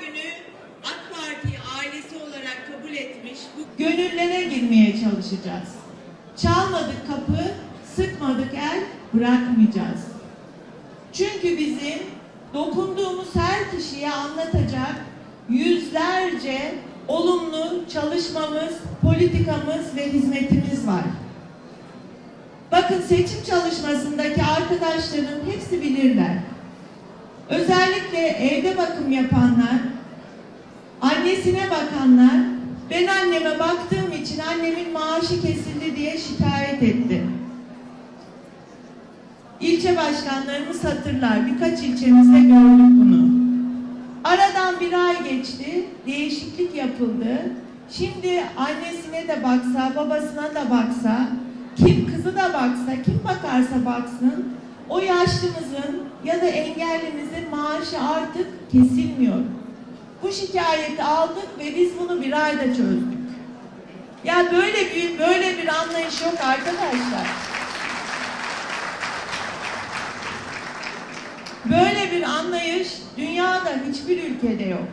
günü AK Parti ailesi olarak kabul etmiş bu Gönüllere girmeye çalışacağız. Çalmadık kapı, sıkmadık el, bırakmayacağız. Çünkü bizim dokunduğumuz her kişiye anlatacak yüzlerce olumlu çalışmamız, politikamız ve hizmetimiz var. Bakın seçim çalışmasındaki arkadaşların hepsi bilirler. Özellikle evde bakım yapanlar, annesine bakanlar, ben anneme baktığım için annemin maaşı kesildi diye şikayet etti. İlçe başkanlarımız hatırlar. Birkaç ilçemizde gördük bunu. Aradan bir ay geçti. Değişiklik yapıldı. Şimdi annesine de baksa, babasına da baksa, kim kızı da baksa, kim bakarsa baksın, o yaşlımızın ya da engellimizin maaşı artık kesilmiyor. Bu şikayeti aldık ve biz bunu bir ayda çözdük. Ya böyle bir böyle bir anlayış yok arkadaşlar. Böyle bir anlayış dünyada hiçbir ülkede yok.